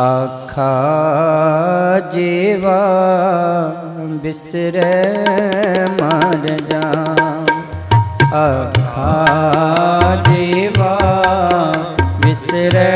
ਆਖਾ ਜੀਵਾ ਬਿਸਰੇ ਮਰ ਜਾ। ਆਖਾ ਜੀਵਾ ਬਿਸਰੇ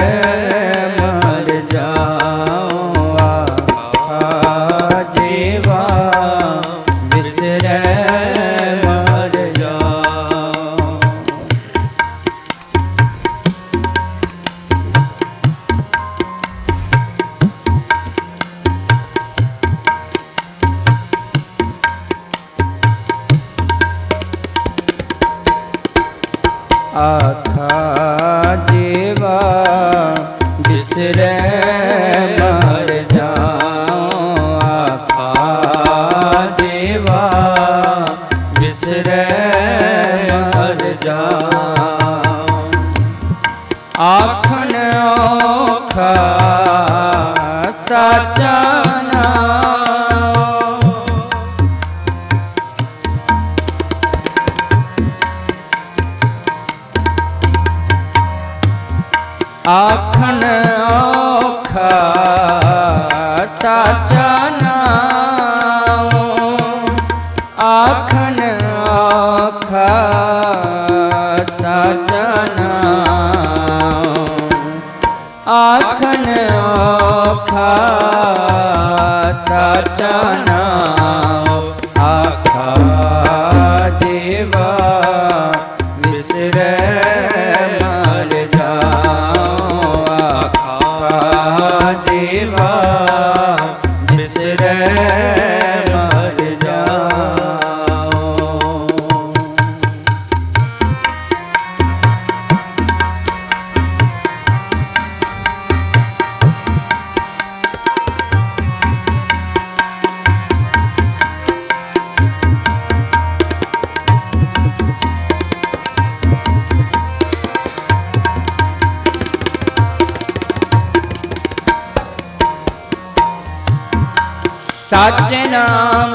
ਸਚ ਨਾਮ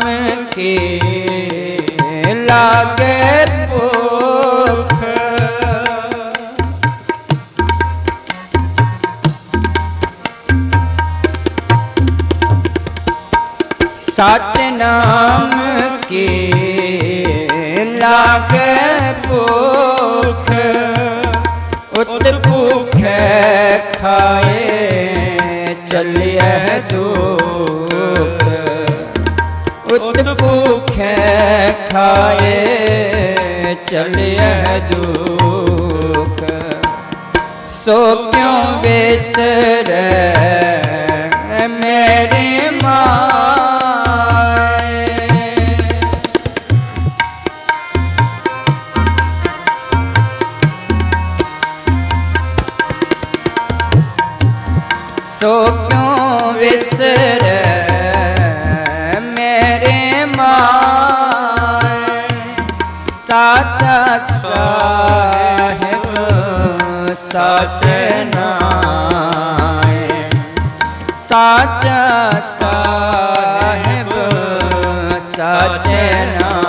ਕੇ ਲਾਗੇ ਭੁਖ। ਸਚ ਨਾਮ ਕੇ ਲਾਗੇ ਭੁਖ। ਉਤ ਭੁਖੇ ਖਾਏ ਚੱਲਿਆ ਦੋ ਦੁਖੈ ਖਾਏ ਚਲਿਐ ਦੁਖ ਸੋ ਕਿਉ ਵਿਸਰੈ ਸਚ ਸਾਚਾ ਸਾਹਿਬ ਸਚ ਨਾਏ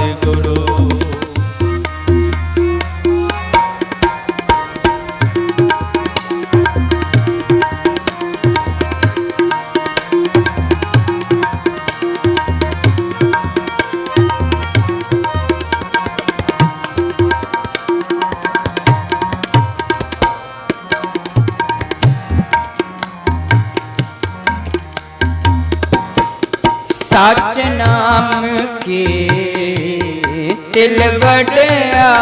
ਸੱਚ ਨਾਮ ਕੀ? ਤਿਲ ਵਡਿਆਈ।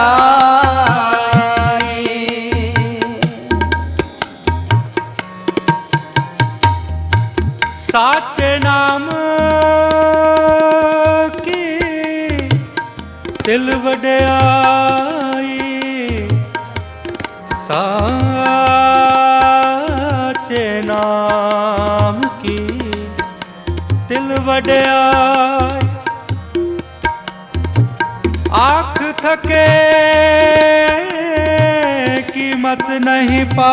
ਸੱਚ ਨਾਮ ਕੀ? ਤਿਲ ਵਡਿਆਈ। ਵਡਿਆਈ ਆਖ ਥਕੇ ਕੀਮਤ ਨਹੀਂ ਪਾਈ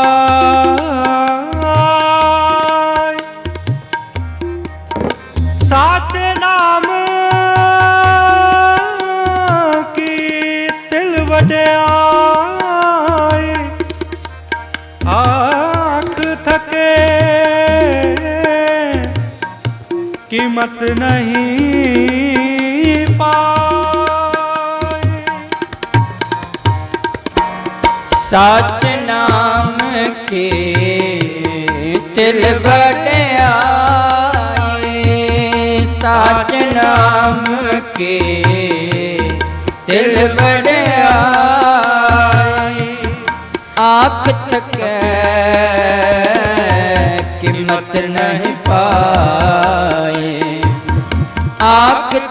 ਸਾਚੇ ਨਾਮ ਕੀਮਤ ਨਹੀਂ ਪਾਈ ਸਚ ਨਾਮ ਕੀ ਤਿਲ ਵਡਿਆਈ ਸਚ ਨਾਮ ਕੀ ਤਿਲ ਵਡਿਆਈ ਆਖ ਥਕੈ ਕੀਮਤ ਨਹੀਂ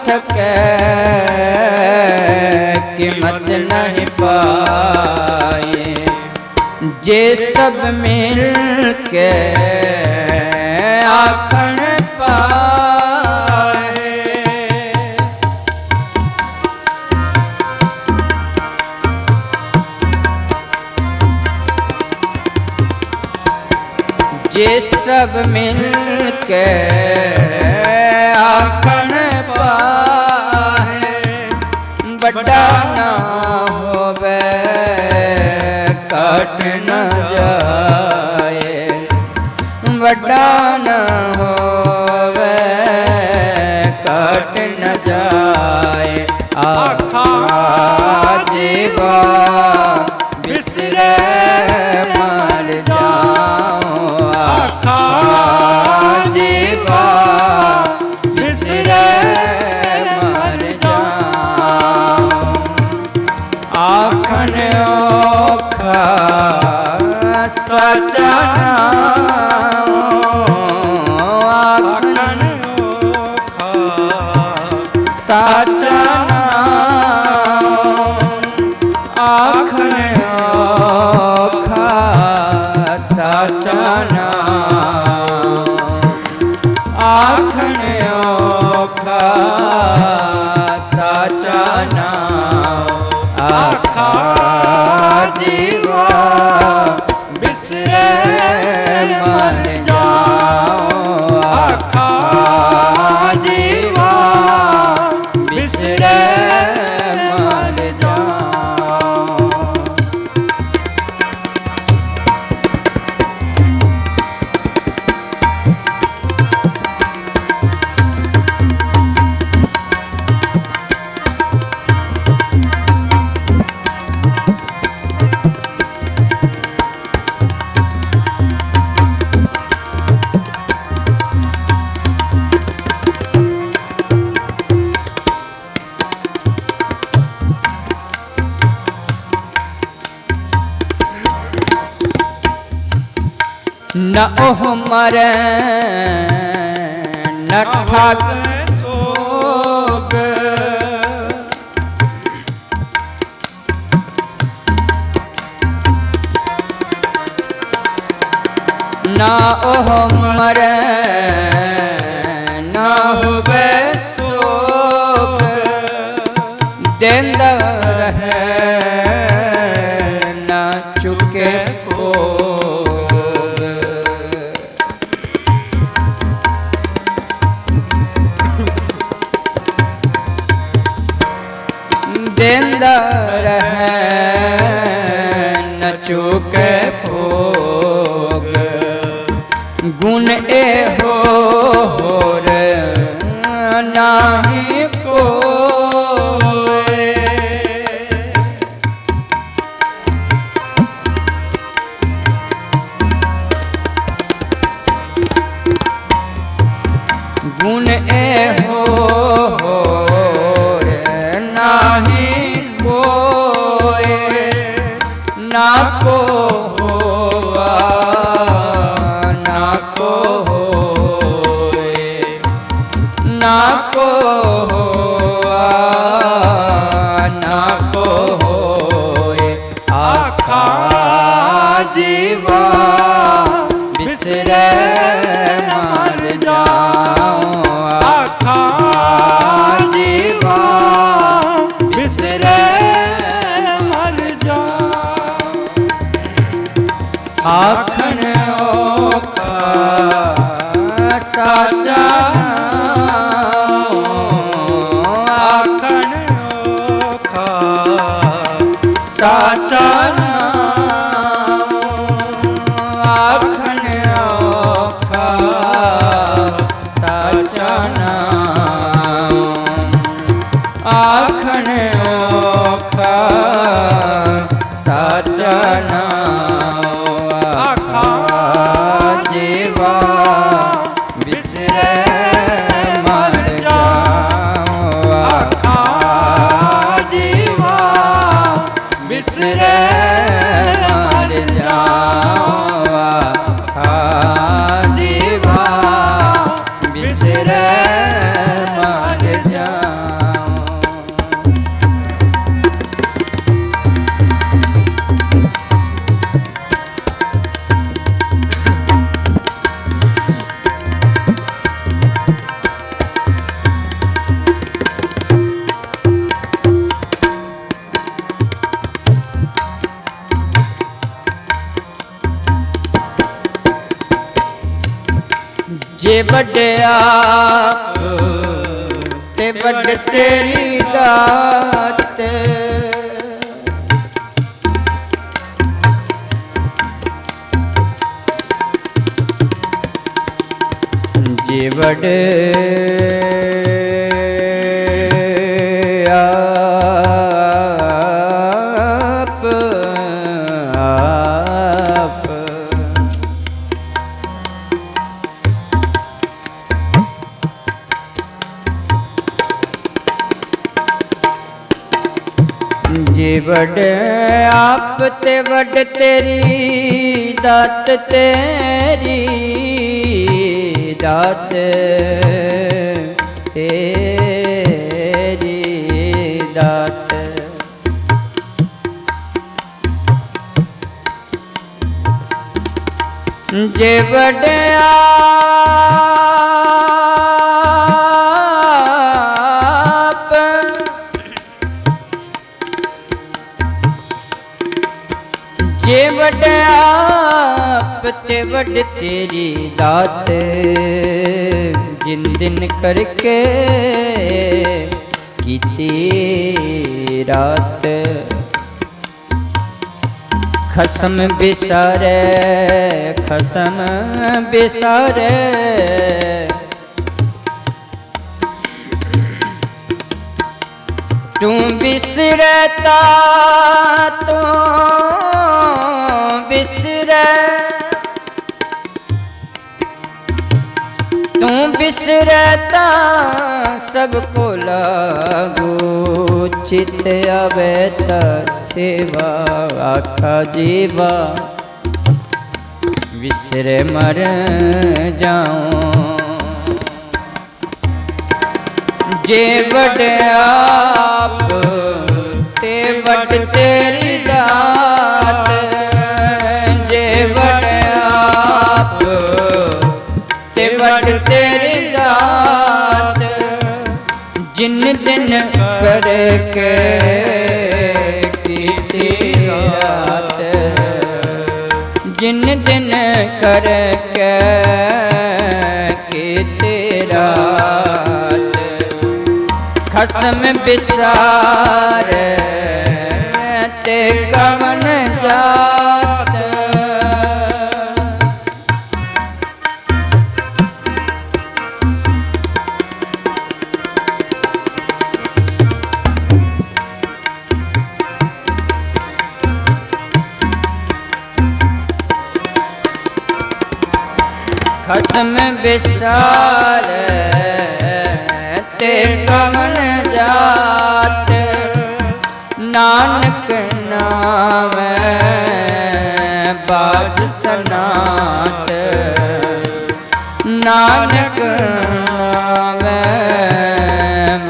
ਥਕੈ ਕੀਮਤ ਨਹੀਂ ਪਾਏ ਜੇ ਸਭ ਮਿਲ ਕੇ ਆਖਣ ਪਾਏ। ਜੇ ਸਭ ਮਿਲ ਕੇ ਆਖਣ ਘਟ ਨਾ ਜਾਏ ਵੱਡਾ ਨਾ ਹੋਵੇ ਘਟ ਨਾ ਜਾਏ। ਆਖਾ ਜੀਵਾ ਸਾਚਾ ਉਹ ਮਰੈ ਨ ਠਗ ਸੋਗ। ਨਾ ਉਹ ਮਰੈ ਨਾ ਹੋਵੇ ਸੋਗ। ਦੇਂਦਾ ਕੈ ਭੋਗ। ਗੁਣ ਸਾਚਾ ਜੇ ਵੱਡਿਆ ਤੇ ਵੱਡ ਤੇਰੀ ਦਾਤ। ਜੇ ਵੱਡੇ ਜੇ ਵੱਡ ਆਪ ਤੇ ਵੱਡ ਤੇਰੀ ਦਾਤ ਤੇਰੀ ਦਾਤ ਤੇਰੀ ਦਾਤ। ਜੇ ਵਡਿਆਪ ਜੇ ਵਡਿਆਪ ਤੇ ਵੱਡ ਤੇਰੀ ਦਾਤ, ਜਿਨ ਦਿਨ ਕਰਕੇ ਕੀਤੀ ਰਾਤ। ਖਸਮ ਬਿਸਾਰੇ ਖਸਮ ਬਿਸਾਰੇ। ਤੂੰ ਬਿਸਰਤਾ ਤੂੰ ਬਿਸਰੇ ਤੂੰ ਬਿਸਰਤਾ ਸਭ ਕੋ ਲਾਗੂ, ਚਿਤ ਆਵੇ ਤਾ ਸੇਵਾ, ਆਖਾ ਜੀਵਾ। ਵਿਸਰੇ ਮਰ ਜਾਉ। ਜੇ ਵਡ ਵਡਿਆਪ ਤੇ ਵਡ ਤੇਰੀ ਦਾਤ ਜਿਨ ਦਿਨ ਕਰਕੇ ਕੀਤੀ ਰਾਤ ਜਿਨ ਦਿਨ ਕਰਕੇ ਕੀਤੀ ਰਾਤ ਖਸਮ ਬਿਸਾਰ ਤੇ ਕਵਨ ਜਾਤ ਖਸਮ ਵਿਸਾਰ ਤੇ ਕਮਨ ਜਾਤ। ਨਾਨਕ ਨਾਮੈ ਬਾਜ ਸਨਾਤ। ਨਾਨਕ ਨਾਮੈ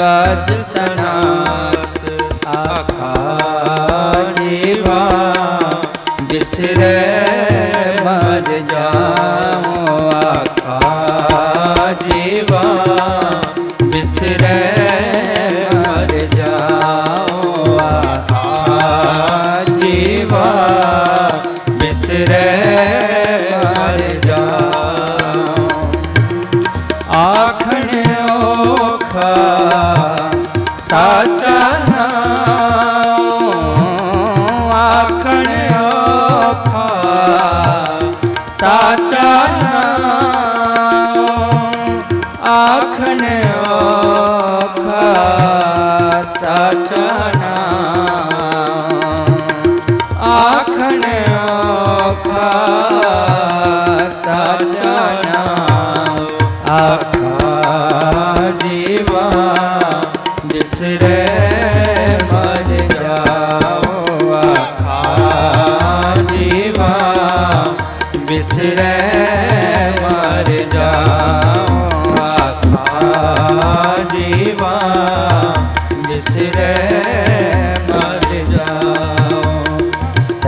ਬਾਜ ਸਨਾਤ Satana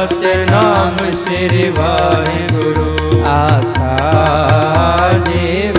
ਸਤਨਾਮ ਸ੍ਰੀ ਵਾਹਿਗੁਰੂ। ਆਖਾ ਜੀ